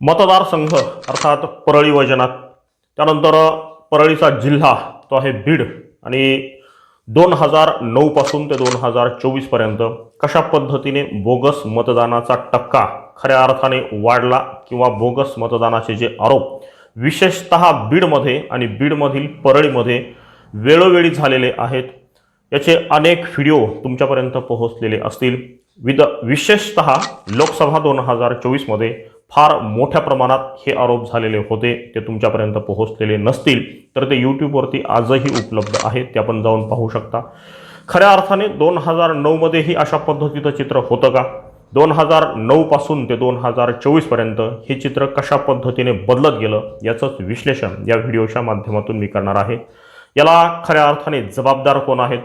मतदारसंघ अर्थात परळी वजनात त्यानंतर परळीचा जिल्हा तो आहे बीड. आणि दोन हजार नऊपासून ते दोन हजार चोवीसपर्यंत कशा पद्धतीने बोगस मतदानाचा टक्का खऱ्या अर्थाने वाढला किंवा बोगस मतदानाचे जे आरोप विशेषतः बीडमध्ये आणि बीडमधील परळीमध्ये वेळोवेळी झालेले आहेत याचे अनेक व्हिडिओ तुमच्यापर्यंत पोहोचलेले असतील. विद विशेषतः लोकसभा दोन हजार चोवीसमध्ये फार मोठ्या प्रमाणात हे आरोप झालेले होते. ते तुमच्यापर्यंत पोहोचलेले नसतील तर ते यूट्यूबवरती आजही उपलब्ध आहेत ते आपण जाऊन पाहू शकता. खऱ्या अर्थाने दोन हजार नऊमध्येही अशा पद्धतीचं चित्र होतं का? दोन हजार नऊपासून ते दोन हजार चोवीसपर्यंत हे चित्र कशा पद्धतीने बदलत गेलं याचंच विश्लेषण या व्हिडिओच्या माध्यमातून मी करणार आहे. याला खऱ्या अर्थाने जबाबदार कोण आहेत?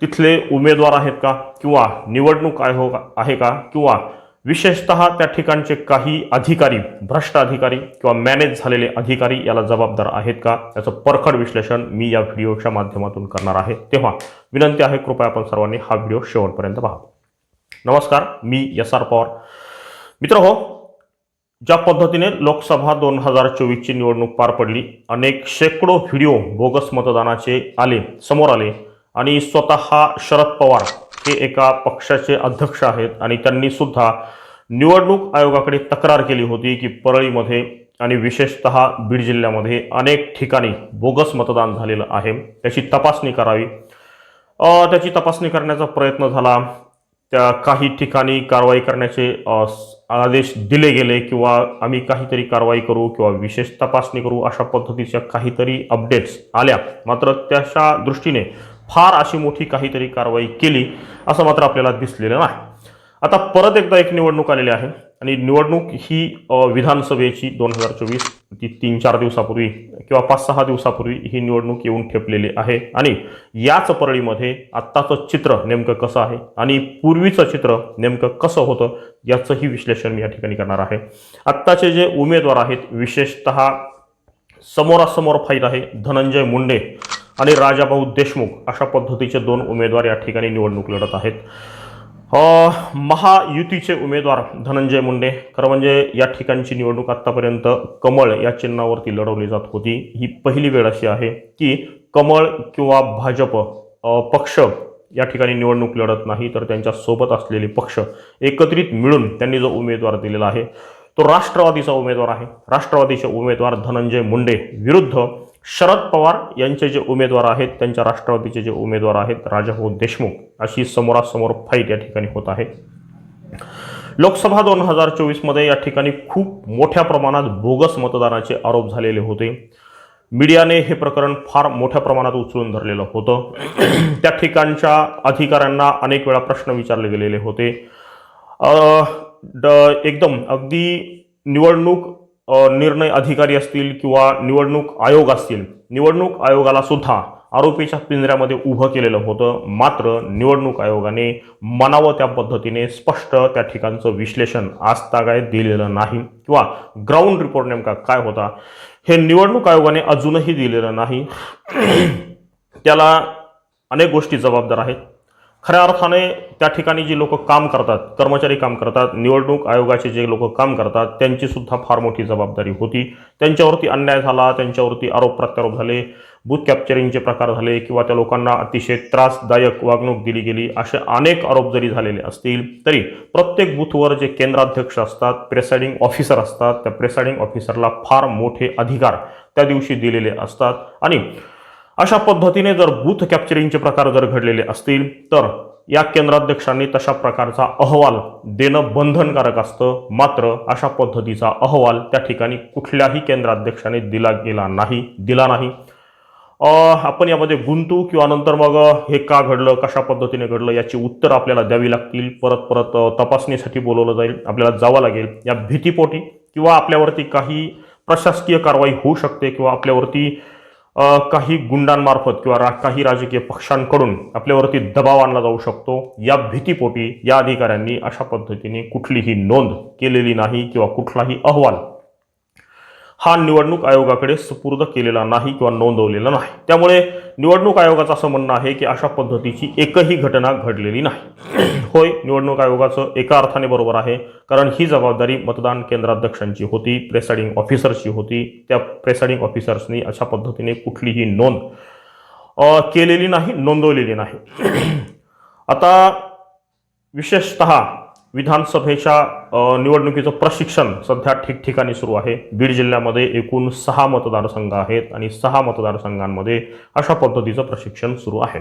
तिथले उमेदवार आहेत का? किंवा निवडणूक आयोग आहे का? किंवा विशेषतः त्या ठिकाणचे काही अधिकारी भ्रष्ट अधिकारी किंवा मॅनेज झालेले अधिकारी याला जबाबदार आहेत का? याचं परखड विश्लेषण मी या व्हिडिओच्या माध्यमातून करणार आहे. तेव्हा विनंती आहे कृपया आपण सर्वांनी हा व्हिडिओ शेवटपर्यंत पहा. नमस्कार मी एस आर पवार. मित्र हो ज्या पद्धतीने लोकसभा दोन हजार चोवीसची निवडणूक पार पडली अनेक शेकडो व्हिडिओ बोगस मतदानाचे आले समोर आले आणि स्वतः शरद पवार हे एका पक्षाचे अध्यक्ष आहेत आणि त्यांनी सुद्धा निवडणूक आयोगाकडे तक्रार केली होती की परळीमध्ये आणि विशेषतः बीड जिल्ह्यामध्ये अनेक ठिकाणी बोगस मतदान झालेलं आहे. त्याची तपासणी करावी. त्याची तपासणी करण्याचा प्रयत्न झाला. त्या काही ठिकाणी कारवाई करण्याचे आदेश दिले गेले किंवा आम्ही काहीतरी कारवाई करू किंवा विशेष तपासणी करू अशा पद्धतीच्या काहीतरी अपडेट्स आल्या. मात्र त्याच्या दृष्टीने फार अशी मोठी काहीतरी कारवाई केली असं मात्र आपल्याला दिसलेलं नाही. आता परत एकदा एक निवडणूक आलेली आहे आणि निवडणूक ही विधानसभेची दोन हजार चोवीस ती तीन चार दिवसापूर्वी किंवा पाच सहा दिवसापूर्वी ही निवडणूक येऊन ठेपलेली आहे. आणि याच परळीमध्ये आत्ताचं चित्र नेमकं कसं आहे आणि पूर्वीचं चित्र नेमकं कसं होतं याचंही विश्लेषण मी या ठिकाणी करणार आहे. आत्ताचे जे उमेदवार आहेत विशेषतः समोरासमोर फाईट आहे धनंजय मुंडे. आणि राजाभाऊ देशमुख अशा पद्धतीचे दोन उमेदवार या ठिकाणी निवडणूक लढत आहेत. महायुतीचे उमेदवार धनंजय मुंडे खरं म्हणजे या ठिकाणची निवडणूक आत्तापर्यंत कमळ या चिन्हावरती लढवली जात होती. ही पहिली वेळ अशी आहे की कमळ किंवा भाजप पक्ष या ठिकाणी निवडणूक लढत नाही तर त्यांच्यासोबत असलेले पक्ष एकत्रित मिळून त्यांनी जो उमेदवार दिलेला आहे तो राष्ट्रवादीचा उमेदवार आहे. राष्ट्रवादीचे उमेदवार धनंजय मुंडे विरुद्ध शरद पवार यांचे जे उमेदवार आहेत त्यांच्या राष्ट्रवादीचे जे उमेदवार आहेत राजाभाऊ देशमुख अशी समोरासमोर फाईट या ठिकाणी होत आहे. लोकसभा दोन हजार चोवीसमध्ये या ठिकाणी खूप मोठ्या प्रमाणात बोगस मतदानाचे आरोप झालेले होते. मीडियाने हे प्रकरण फार मोठ्या प्रमाणात उचलून धरलेलं होतं. त्या ठिकाणच्या अधिकाऱ्यांना अनेक वेळा प्रश्न विचारले गेलेले होते. एकदम अगदी निवडणूक निर्णय अधिकारी असतील किंवा निवडणूक आयोग असतील निवडणूक आयोगाला सुद्धा आरोपीच्या पिंजऱ्यामध्ये उभं केलेलं होतं. मात्र निवडणूक आयोगाने मनावं त्या पद्धतीने स्पष्ट त्या ठिकाणचं विश्लेषण आज तागायत दिलेलं नाही. किंवा ग्राउंड रिपोर्ट नेमका काय होता हे निवडणूक आयोगाने अजूनही दिलेलं नाही. त्याला अनेक गोष्टी जबाबदार आहेत. खऱ्या अर्थाने त्या ठिकाणी जी लोक काम करतात कर्मचारी काम करतात निवडणूक आयोगाचे जे लोक काम करतात त्यांची सुद्धा फार मोठी जबाबदारी होती. त्यांच्यावरती अन्याय झाला त्यांच्यावरती आरोप प्रत्यारोप झाले बूथ कॅप्चरिंगचे प्रकार झाले किंवा त्या लोकांना अतिशय त्रासदायक वागणूक दिली गेली असे अनेक आरोप जरी झालेले असतील तरी प्रत्येक बूथवर जे केंद्राध्यक्ष असतात प्रेसाइडिंग ऑफिसर असतात त्या प्रेसाइडिंग ऑफिसरला फार मोठे अधिकार त्या दिवशी दिलेले असतात. आणि अशा पद्धतीने जर बूथ कॅप्चरिंगचे प्रकार जर घडलेले असतील तर या केंद्राध्यक्षांनी तशा प्रकारचा अहवाल देणं बंधनकारक असतं. मात्र अशा पद्धतीचा अहवाल त्या ठिकाणी कुठल्याही केंद्राध्यक्षाने दिला गेला नाही दिला नाही. आपण यामध्ये गुंतू किंवा नंतर मग हे का घडलं कशा पद्धतीने घडलं याची उत्तर आपल्याला द्यावी लागतील. परत परत तपासणीसाठी बोलवलं जाईल आपल्याला जावं लागेल. या भीतीपोटी किंवा आपल्यावरती काही प्रशासकीय कारवाई होऊ शकते किंवा आपल्यावरती काही गुंडांमार्फत किंवा रा काही राजकीय पक्षांकडून आपल्यावरती दबाव आणला जाऊ शकतो. या भीतीपोटी या अधिकाऱ्यांनी अशा पद्धतीने कुठलीही नोंद केलेली नाही किंवा कुठलाही अहवाल हा निवडणूक आयोगाकडे सुपूर्द केलेला नाही किंवा नोंदवलेला नाही. त्यामुळे निवडणूक आयोगाचं असं म्हणणं आहे की अशा पद्धतीची एकही घटना घडलेली नाही. होय निवडणूक आयोगाचं एका अर्थाने बरोबर आहे कारण ही जबाबदारी मतदान केंद्राध्यक्षांची होती प्रेसाइडिंग ऑफिसरची होती. त्या प्रेसाइडिंग ऑफिसर्सनी अशा पद्धतीने कुठलीही नोंद केलेली नाही नोंदवलेली नाही. आता विशेषतः विधानसभेच्या निवडणुकीचं प्रशिक्षण सध्या ठिकठिकाणी सुरू आहे. बीड जिल्ह्यामध्ये एकूण सहा मतदारसंघ आहेत आणि सहा मतदारसंघांमध्ये अशा पद्धतीचं प्रशिक्षण सुरू आहे.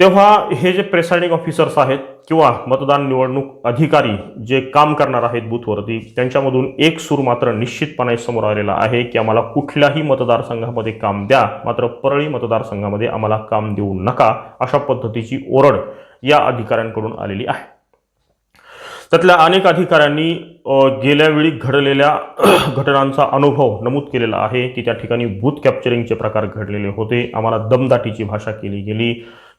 तेव्हा हे जे प्रेसाइडिंग ऑफिसर्स आहेत किंवा मतदान निवडणूक अधिकारी जे काम करणार आहेत बूथवरती त्यांच्यामधून एक सूर मात्र निश्चितपणे समोर आलेला आहे की आम्हाला कुठल्याही मतदारसंघामध्ये काम द्या मात्र परळी मतदारसंघामध्ये आम्हाला काम देऊ नका अशा पद्धतीची ओरड या अधिकाऱ्यांकडून आलेली आहे. त्यातल्या अनेक अधिकाऱ्यांनी गेल्या वेळी घडलेल्या घटनांचा अनुभव नमूद केलेला आहे की त्या ठिकाणी बूथ कॅप्चरिंगचे प्रकार घडलेले होते. आम्हाला दमदाटीची भाषा केली गेली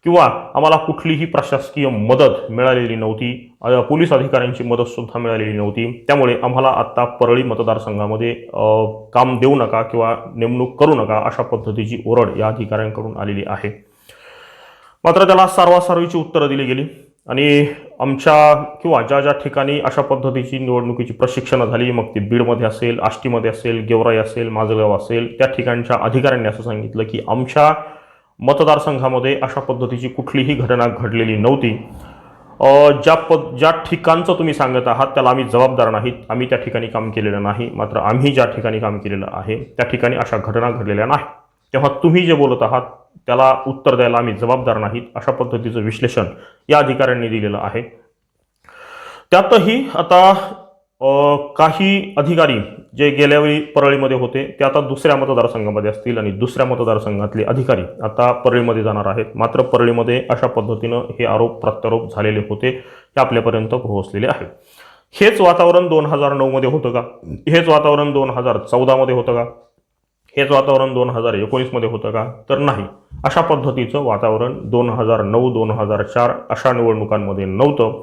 किंवा आम्हाला कुठलीही प्रशासकीय मदत मिळालेली नव्हती. पोलीस अधिकाऱ्यांची मदतसुद्धा मिळालेली नव्हती. त्यामुळे आम्हाला आत्ता परळी मतदारसंघामध्ये काम देऊ नका किंवा नेमणूक करू नका अशा पद्धतीची ओरड या अधिकाऱ्यांकडून आलेली आहे. मात्र त्याला सारवासारवीची उत्तरं दिली गेली. आणि आमच्या किंवा ज्या ज्या ठिकाणी अशा पद्धतीची निवडणुकीची प्रशिक्षणं झाली मग ती बीडमध्ये असेल आष्टीमध्ये असेल गेवराई असेल माजलगाव असेल त्या ठिकाणच्या अधिकाऱ्यांनी असं सांगितलं की आमच्या मतदारसंघामध्ये अशा पद्धतीची कुठलीही घटना घडलेली नव्हती. ज्या पद ज्या ठिकाणचं तुम्ही सांगत आहात त्याला आम्ही जबाबदार नाहीत. आम्ही त्या ठिकाणी काम केलेलं नाही. मात्र आम्ही ज्या ठिकाणी काम केलेलं आहे त्या ठिकाणी अशा घटना घडलेल्या नाही. तेव्हा तुम्ही जे बोलत आहात त्याला उत्तर द्यायला आम्ही जबाबदार नाहीत अशा पद्धतीचं विश्लेषण या अधिकाऱ्यांनी दिलेलं आहे. त्यातही आता अ, काही अधिकारी जे गेल्यावेळी परळीमध्ये होते ते आता दुसऱ्या मतदारसंघामध्ये असतील आणि दुसऱ्या मतदारसंघातले अधिकारी आता परळीमध्ये जाणार आहेत. मात्र परळीमध्ये अशा पद्धतीनं हे आरोप प्रत्यारोप झालेले होते हे आपल्यापर्यंत पोहोचलेले आहे. हेच वातावरण दोन हजार नऊमध्ये होतं का? हेच वातावरण दोन हजार चौदामध्ये होतं का? हेच वातावरण दोन हजार एकोणीसमध्ये होतं का? तर नाही. अशा पद्धतीचं वातावरण दोन हजार नऊ दोन हजार चार अशा निवडणुकांमध्ये नव्हतं.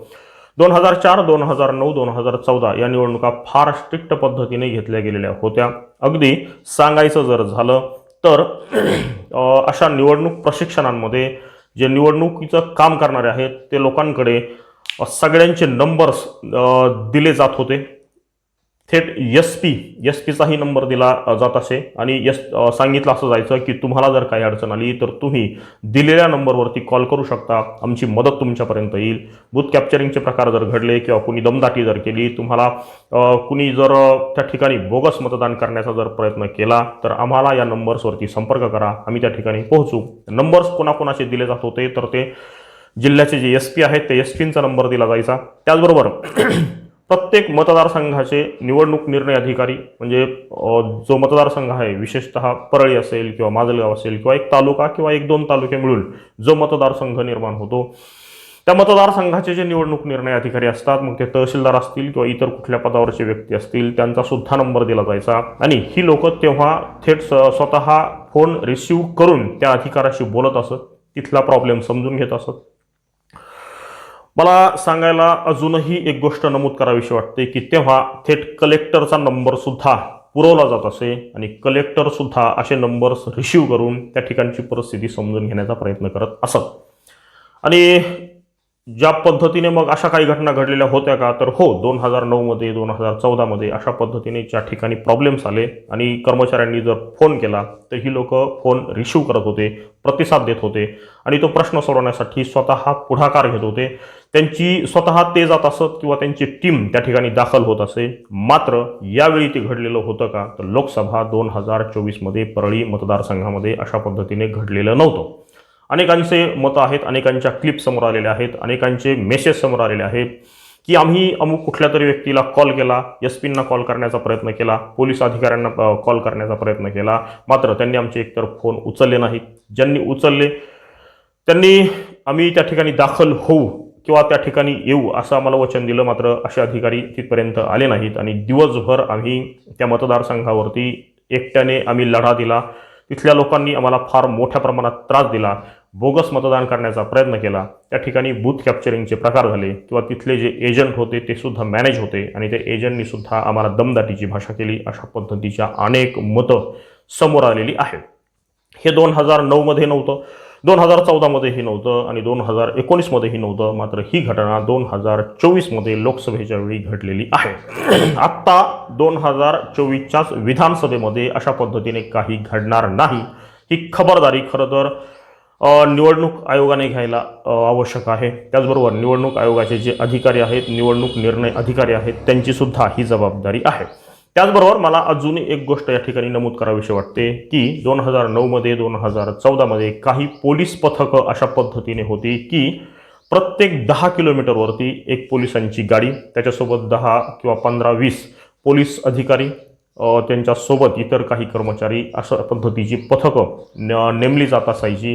दोन हजार चार दोन हजार नऊ दोन हजार चौदा या निवडणुका फार स्ट्रिक्ट पद्धतीने घेतल्या गेलेल्या होत्या. अगदी सांगायचं जर झालं तर अशा निवडणूक प्रशिक्षणांमध्ये जे निवडणुकीचं काम करणारे आहेत ते लोकांकडे सगळ्यांचे नंबर्स दिले जात होते. थेट एस पी एस पीचाही नंबर दिला जात असे. आणि यस सांगितलं असं जायचं की तुम्हाला जर काही अडचण आली तर तुम्ही दिलेल्या नंबरवरती कॉल करू शकता. आमची मदत तुमच्यापर्यंत येईल. बूथ कॅप्चरिंगचे प्रकार जर घडले किंवा कुणी दमदाटी जर केली तुम्हाला कुणी जर त्या ठिकाणी बोगस मतदान करण्याचा जर प्रयत्न केला तर आम्हाला या नंबर्सवरती संपर्क करा. आम्ही त्या ठिकाणी पोहोचू. नंबर्स कोणाकोणाचे दिले जात होते तर ते जिल्ह्याचे जे एस पी आहेत ते एस पींचा नंबर दिला जायचा. त्याचबरोबर प्रत्येक मतदारसंघाचे निवडणूक निर्णय अधिकारी म्हणजे जो मतदारसंघ आहे विशेषतः परळी असेल किंवा माजलगाव असेल किंवा एक तालुका किंवा एक दोन तालुके मिळून जो मतदारसंघ निर्माण होतो त्या मतदारसंघाचे जे निवडणूक निर्णय अधिकारी असतात मग ते तहसीलदार असतील किंवा इतर कुठल्या पदावरचे व्यक्ती असतील त्यांचा सुद्धा नंबर दिला जायचा. आणि ही लोक तेव्हा थेट स- स्वतः फोन रिसिव्ह करून त्या अधिकाऱ्याशी बोलत असत तिथला प्रॉब्लेम समजून घेत असत. मला सांगायला अजूनही एक गोष्ट नमूद करावीशी वाटते की तेव्हा थेट कलेक्टरचा नंबर सुद्धा पुरवला जात असे आणि कलेक्टर सुद्धा असे नंबर्स रिसिव्ह करून त्या ठिकाणची परिस्थिती समजून घेण्याचा प्रयत्न करत असत. आणि ज्या पद्धतीने मग अशा काही घटना घडलेल्या होत्या का? तर हो दोन हजार नऊमध्ये दोन हजार चौदामध्ये अशा पद्धतीने ज्या ठिकाणी प्रॉब्लेम्स आले आणि कर्मचाऱ्यांनी जर फोन केला तर ही लोक फोन रिसिव्ह करत होते प्रतिसाद देत होते आणि तो प्रश्न सोडवण्यासाठी स्वतः पुढाकार घेत होते. त्यांची स्वतः ते जात असत किंवा त्यांची टीम त्या ठिकाणी दाखल होत असे. मात्र यावेळी ते घडलेलं होतं का? तर लोकसभा दोन हजार चोवीसमध्ये परळी मतदारसंघामध्ये अशा पद्धतीने घडलेलं नव्हतं. अनेकांचे मतं आहेत अनेकांच्या क्लिप समोर आलेल्या आहेत अनेकांचे मेसेज समोर आलेले आहेत की आम्ही अमुक कुठल्या तरी व्यक्तीला कॉल केला एस पींना कॉल करण्याचा प्रयत्न केला पोलीस अधिकाऱ्यांना कॉल करण्याचा प्रयत्न केला मात्र त्यांनी आमचे एकतर फोन उचलले नाहीत. ज्यांनी उचलले त्यांनी आम्ही त्या ठिकाणी दाखल होऊ किंवा त्या ठिकाणी येऊ असं आम्हाला वचन दिलं मात्र असे अधिकारी तिथपर्यंत आले नाहीत. आणि दिवसभर आम्ही त्या मतदारसंघावरती एकट्याने आम्ही लढा दिला. तिथल्या लोकांनी आम्हाला फार मोठ्या प्रमाणात त्रास दिला. बोगस मतदान करण्याचा प्रयत्न केला. त्या ठिकाणी बूथ कॅप्चरिंगचे प्रकार झाले किंवा तिथले जे एजंट होते ते सुद्धा मॅनेज होते आणि त्या एजंटनी सुद्धा आम्हाला दमदाटीची भाषा केली. अशा पद्धतीच्या अनेक मतं समोर आलेली आहेत. हे दोन हजार नऊमध्ये नव्हतं. दोन हजार चौदामध्येही नव्हतं आणि दोन हजार एकोणीसमध्येही नव्हतं. मात्र ही घटना दोन हजार चोवीसमध्ये लोकसभेच्या वेळी घडलेली आहे. आत्ता दोन हजार चोवीसच्याच विधानसभेमध्ये अशा पद्धतीने काही घडणार नाही. ही खबरदारी खरं तर निवडणूक आयोगाने घ्यायला आवश्यक आहे. त्याचबरोबर निवडणूक आयोगाचे जे अधिकारी आहेत निवडणूक निर्णय अधिकारी आहेत त्यांचीसुद्धा ही जबाबदारी आहे. त्याचबरोबर मला अजूनही एक गोष्ट या ठिकाणी नमूद करावीशी वाटते की दोन हजार नऊमध्ये दोन हजार चौदामध्ये काही पोलीस पथकं अशा पद्धतीने होती की प्रत्येक दहा किलोमीटरवरती एक पोलिसांची गाडी त्याच्यासोबत दहा किंवा पंधरा वीस पोलीस अधिकारी त्यांच्यासोबत इतर काही कर्मचारी अशा पद्धतीची पथकं न नेमली जात असायची.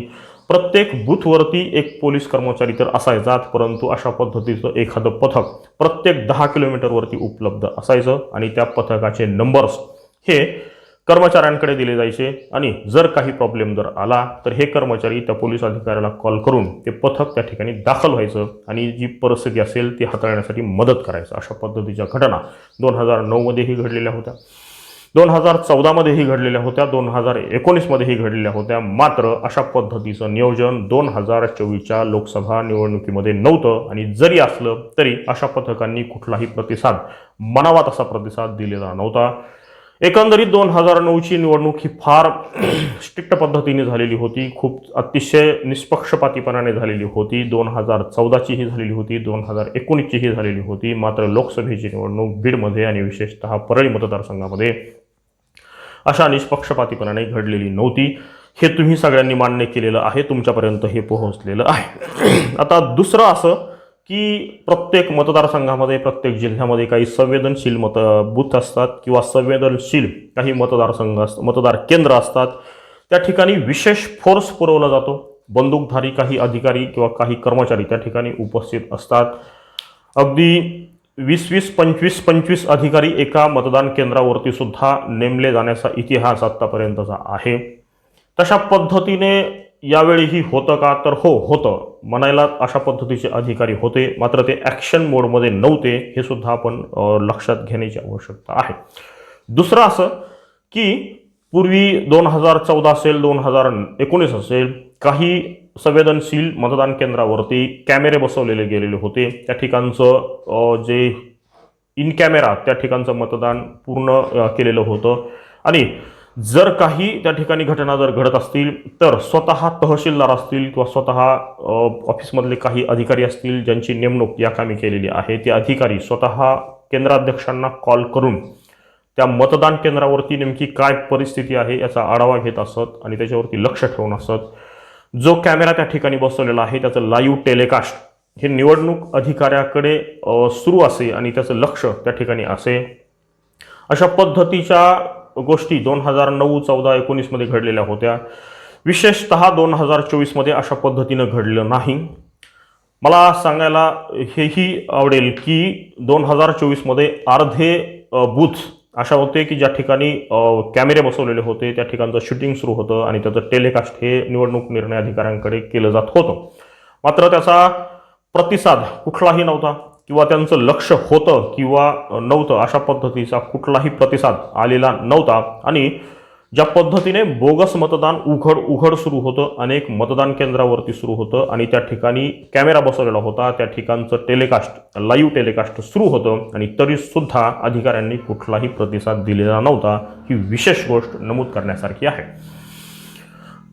प्रत्येक बूथवरती एक पोलीस कर्मचारी तर असायचाच परंतु अशा पद्धतीचं एखादं पथक प्रत्येक दहा किलोमीटरवरती उपलब्ध असायचं आणि त्या पथकाचे नंबर्स हे कर्मचाऱ्यांकडे दिले जायचे. आणि जर काही प्रॉब्लेम जर आला तर हे कर्मचारी त्या पोलीस अधिकाऱ्याला कॉल करून ते पथक त्या ठिकाणी दाखल व्हायचं आणि जी परिस्थिती असेल ती हाताळण्यासाठी मदत करायचं. अशा पद्धतीच्या घटना दोन हजार नऊमध्येही घडलेल्या होत्या. दोन हजार चौदामध्येही घडलेल्या होत्या दोन हजार एकोणीसमध्येही घडलेल्या होत्या. मात्र अशा पद्धतीचं नियोजन दोन हजार चोवीसच्या लोकसभा निवडणुकीमध्ये नव्हतं आणि जरी असलं तरी अशा पथकांनी कुठलाही प्रतिसाद मनावा तसा प्रतिसाद दिलेला नव्हता. एकंदरीत दोन हजार नऊची निवडणूक ही फार स्ट्रिक्ट पद्धतीने झालेली होती. खूप अतिशय निष्पक्षपातीपणाने झालेली होती. दोन हजार चौदाचीही झालेली होती दोन हजार एकोणीसचीही झालेली होती. मात्र लोकसभेची निवडणूक बीडमध्ये आणि विशेषतः परळी मतदारसंघामध्ये अशा निष्पक्षपातीपणाने घडलेली नव्हती. हे तुम्ही सगळ्यांनी मान्य केलेलं आहे. तुमच्यापर्यंत हे पोहोचलेलं आहे. आता दुसरं असं की प्रत्येक मतदारसंघामध्ये प्रत्येक जिल्ह्यामध्ये काही संवेदनशील मत बूथ असतात किंवा संवेदनशील काही मतदारसंघ अस मतदार केंद्र असतात. त्या ठिकाणी विशेष फोर्स पुरवला जातो. बंदूकधारी काही अधिकारी किंवा काही कर्मचारी त्या ठिकाणी उपस्थित असतात. अगदी वीस वीस पंचवीस पंचवीस अधिकारी एका मतदान केंद्रावरती सुद्धा नेमले जाण्याचा इतिहास आत्तापर्यंतचा आहे. तशा पद्धतीने यावेळीही होतं का? तर हो होतं. म्हणायला अशा पद्धतीचे अधिकारी होते. मात्र ते ॲक्शन मोडमध्ये नव्हते हे सुद्धा आपण लक्षात घेण्याची आवश्यकता आहे. दुसरं असं की पूर्वी दोन हजार चौदा असेल दोन हजार एकोणीस असेल काही संवेदनशील मतदान केंद्रावरती कॅमेरे बसवलेले गेलेले होते. त्या ठिकाणचं जे इन कॅमेरा त्या ठिकाणचं मतदान पूर्ण केलेलं होतं. आणि जर काही त्या ठिकाणी घटना जर घडत असतील तर स्वतः तहसीलदार असतील किंवा स्वतः ऑफिसमधले काही अधिकारी असतील ज्यांची नेमणूक या कामी केलेली आहे ते अधिकारी स्वतः केंद्राध्यक्षांना कॉल करून त्या मतदान केंद्रावरती नेमकी काय परिस्थिती आहे याचा आढावा घेत असत आणि त्याच्यावरती लक्ष ठेवून असत. जो कॅमेरा त्या ठिकाणी बसवलेला आहे त्याचं लाईव्ह टेलिकास्ट हे निवडणूक अधिकाऱ्याकडे सुरू असे आणि त्याचं लक्ष त्या ठिकाणी असे. अशा पद्धतीच्या गोष्टी दोन हजार नऊ चौदा एकोणीसमध्ये घडलेल्या होत्या. विशेषतः दोन हजार चोवीसमध्ये अशा पद्धतीनं घडलं नाही. मला सांगायला हेही आवडेल की दोन हजार चोवीसमध्ये अर्धे बूथ अशा होते की ज्या ठिकाणी कॅमेरे बसवलेले होते त्या ठिकाणचं शूटिंग सुरू होतं आणि त्याचं टेलिकास्ट हे निवडणूक निर्णय अधिकाऱ्यांकडे केलं जात होतं. मात्र त्याचा प्रतिसाद कुठलाही नव्हता किंवा त्यांचं लक्ष होतं किंवा नव्हतं अशा पद्धतीचा कुठलाही प्रतिसाद आलेला नव्हता. आणि ज्या पद्धतीने बोगस मतदान उघड उघड सुरू होतं अनेक मतदान केंद्रावरती सुरू होतं आणि त्या ठिकाणी कॅमेरा बसवलेला होता त्या ठिकाणचं टेलिकास्ट लाईव्ह टेलिकास्ट सुरू होतं आणि तरी सुद्धा अधिकाऱ्यांनी कुठलाही प्रतिसाद दिलेला नव्हता. ही विशेष गोष्ट नमूद करण्यासारखी आहे.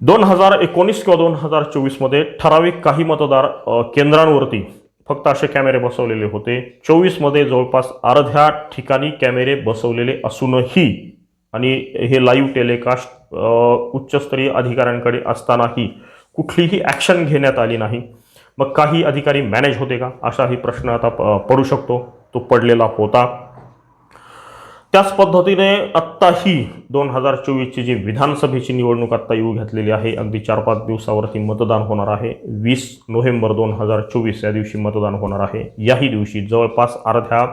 दोन हजार एकोणीस किंवा दोन हजार चोवीसमध्ये ठराविक काही मतदार केंद्रांवरती फक्त असे कॅमेरे बसवलेले होते. चोवीसमध्ये जवळपास अर्ध्या ठिकाणी कॅमेरे बसवलेले असूनही आणि हे लाईव्ह टेलिकास्ट उच्चस्तरीय अधिकाऱ्यांकडे असतानाही कुठलीही ॲक्शन घेण्यात आली नाही. मग काही अधिकारी मॅनेज होते का? असाही प्रश्न आता पडू शकतो. तो पडलेला होता. त्याच पद्धतीने आत्ताही दोन हजार चोवीसची जी विधानसभेची निवडणूक आत्ता येऊ घातलेली आहे अगदी चार पाच दिवसावरती मतदान होणार आहे. वीस नोव्हेंबर दोन हजार चोवीस या दिवशी मतदान होणार आहे. याही दिवशी जवळपास अर्ध्या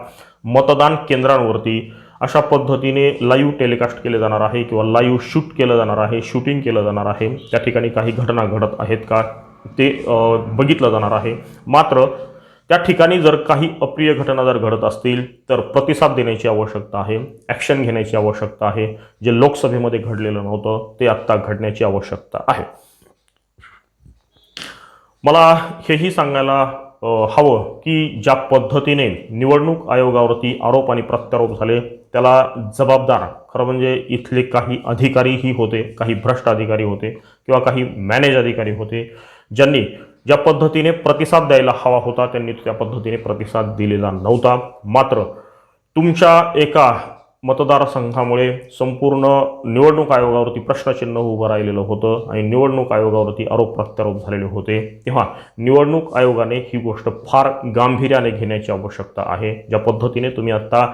मतदान केंद्रांवरती अशा पद्धतीने लाईव्ह टेलिकास्ट केले जाणार आहे किंवा लाईव्ह शूट केलं जाणार आहे शूटिंग केलं जाणार आहे. त्या ठिकाणी काही घटना घडत आहेत का ते बघितलं जाणार आहे. मात्र त्या ठिकाणी जर काही अप्रिय घटना जर घडत असतील तर प्रतिसाद देण्याची आवश्यकता आहे ॲक्शन घेण्याची आवश्यकता आहे. जे लोकसभेमध्ये घडलेलं नव्हतं ते आत्ता घडण्याची आवश्यकता आहे. मला हेही सांगायला हवं की ज्या पद्धतीने निवडणूक आयोगावरती आरोप आणि प्रत्यारोप झाले त्याला जबाबदार खरं म्हणजे इथले काही अधिकारीही होते काही भ्रष्ट अधिकारी होते किंवा काही मॅनेज अधिकारी होते ज्यांनी ज्या पद्धतीने प्रतिसाद द्यायला हवा होता त्यांनी त्या पद्धतीने प्रतिसाद दिलेला नव्हता. मात्र तुमच्या एका मतदारसंघामुळे संपूर्ण निवडणूक आयोगावरती प्रश्नचिन्ह उभं राहिलेलं होतं आणि निवडणूक आयोगावरती आरोप प्रत्यारोप झालेले होते. तेव्हा निवडणूक आयोगाने ही गोष्ट फार गांभीर्याने घेण्याची आवश्यकता आहे. ज्या पद्धतीने तुम्ही आत्ता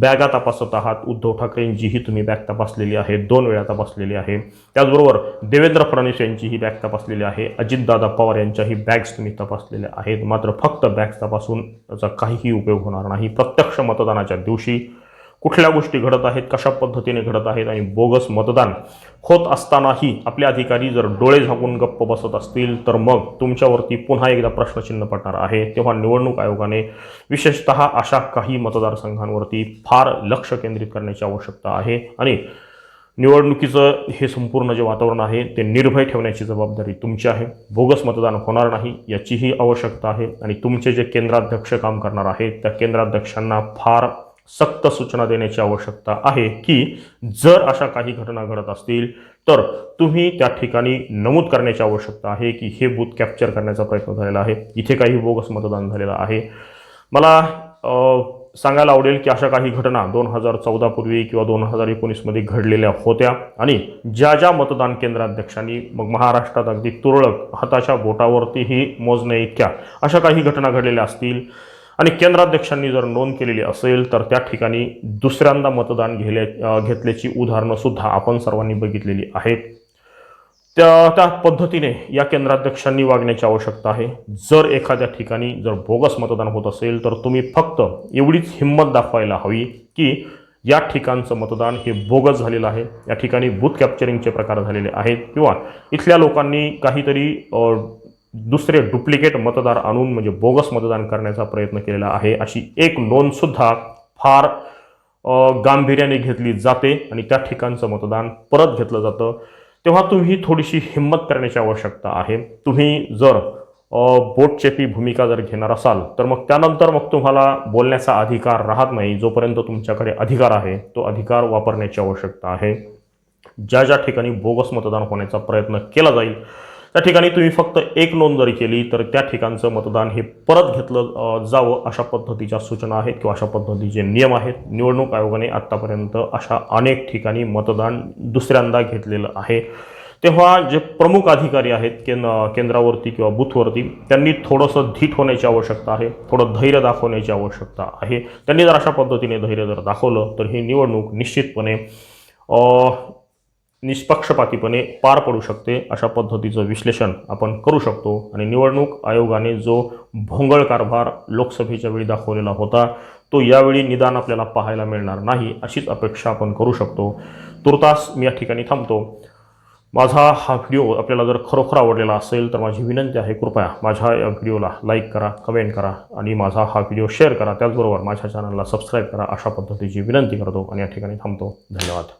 बॅगा तपासत आहात उद्धव ठाकरेंचीही तुम्ही बॅग तपासलेली आहे दोन वेळा तपासलेली आहे. त्याचबरोबर देवेंद्र फडणवीस यांचीही बॅग तपासलेली आहे अजितदादा पवार यांच्याही बॅग्स तुम्ही तपासलेल्या आहेत. मात्र फक्त बॅग्स तपासून त्याचा काहीही उपयोग होणार नाही. प्रत्यक्ष मतदानाच्या दिवशी कुठल्या गोष्टी घडत आहेत कशा पद्धतीने घडत आहेत आणि बोगस मतदान होत असतानाही आपले अधिकारी जर डोळे झाकून गप्प बसत असतील तर मग तुमच्यावरती पुन्हा एकदा प्रश्नचिन्ह पडणार आहे. तेव्हा निवडणूक आयोगाने विशेषतः अशा काही मतदारसंघांवरती फार लक्ष केंद्रित करण्याची आवश्यकता आहे आणि निवडणुकीचं हे संपूर्ण जे वातावरण आहे ते निर्भय ठेवण्याची जबाबदारी तुमची आहे. बोगस मतदान होणार नाही याचीही आवश्यकता आहे आणि तुमचे जे केंद्राध्यक्ष काम करणार आहेत त्या केंद्राध्यक्षांना फार सक्त सूचना देण्याची आवश्यकता आहे की जर अशा काही घटना घडत असतील तर तुम्ही त्या ठिकाणी नमूद करण्याची आवश्यकता आहे की हे बूथ कॅप्चर करण्याचा प्रयत्न झालेला आहे. इथे काही बोगस मतदान झालेलं आहे. मला सांगायला आवडेल की अशा काही घटना दोन हजार चौदापूर्वी किंवा दोन हजार एकोणीसमध्ये घडलेल्या होत्या आणि ज्या ज्या मतदान केंद्राध्यक्षांनी मग महाराष्ट्रात अगदी तुरळक हाताच्या बोटावरतीही मोजण्या इतक्या अशा काही घटना घडलेल्या असतील आणि केंद्राध्यक्षांनी जर नोंद केलेली असेल तर त्या ठिकाणी दुसऱ्यांदा मतदान घेल्या घेतल्याची उदाहरणंसुद्धा आपण सर्वांनी बघितलेली आहेत. त्या त्या पद्धतीने या केंद्राध्यक्षांनी वागण्याची आवश्यकता आहे. जर एखाद्या ठिकाणी जर बोगस मतदान होत असेल तर तुम्ही फक्त एवढीच हिंमत दाखवायला हवी की या ठिकाणचं मतदान हे बोगस झालेलं आहे. या ठिकाणी बूथ कॅप्चरिंगचे प्रकार झालेले आहेत. किंवा इथल्या लोकांनी काहीतरी दुसरे डुप्लिकेट मतदार आणून म्हणजे बोगस मतदान करण्याचा प्रयत्न केलेला आहे. अशी एक नोंदसुद्धा फार गांभीर्याने घेतली जाते आणि त्या ठिकाणचं मतदान परत घेतलं जातं. तेव्हा तुम्ही थोडीशी हिंमत करण्याची आवश्यकता आहे. तुम्ही जर बोटचेपी भूमिका जर घेणार असाल तर मग त्यानंतर मग तुम्हाला बोलण्याचा अधिकार राहत नाही जोपर्यंत तुमच्याकडे अधिकार आहे तो अधिकार वापरण्याची आवश्यकता आहे. ज्या ज्या ठिकाणी बोगस मतदान होण्याचा प्रयत्न केला जाईल त्या ठिकाणी तुम्ही फक्त एक नोंद जरी केली तर त्या ठिकाणचं मतदान हे परत घेतलं जावं अशा पद्धतीच्या सूचना आहेत किंवा अशा पद्धतीचे नियम आहेत. निवडणूक आयोगाने आत्तापर्यंत अशा अनेक ठिकाणी मतदान दुसऱ्यांदा घेतलेलं आहे. तेव्हा जे प्रमुख अधिकारी आहेत केन केंद्रावरती किंवा बूथवरती त्यांनी थोडंसं धीट होण्याची आवश्यकता आहे थोडं धैर्य दाखवण्याची आवश्यकता आहे. त्यांनी जर अशा पद्धतीने धैर्य जर दाखवलं तर ही निवडणूक निश्चितपणे निष्पक्षपातीपणे पार पडू शकते अशा पद्धतीचं विश्लेषण आपण करू शकतो. आणि निवडणूक आयोगाने जो भोंगळ कारभार लोकसभेच्या वेळी दाखवलेला होता तो यावेळी निदान आपल्याला पाहायला मिळणार नाही अशीच अपेक्षा आपण करू शकतो. तुर्तास मी या ठिकाणी थांबतो. माझा हा व्हिडिओ आपल्याला जर खरोखर आवडलेला असेल तर माझी विनंती आहे कृपया माझ्या या व्हिडिओला लाईक करा कमेंट करा आणि माझा हा व्हिडिओ शेअर करा. त्याचबरोबर माझ्या चॅनलला सबस्क्राईब करा अशा पद्धतीची विनंती करतो आणि या ठिकाणी थांबतो. धन्यवाद.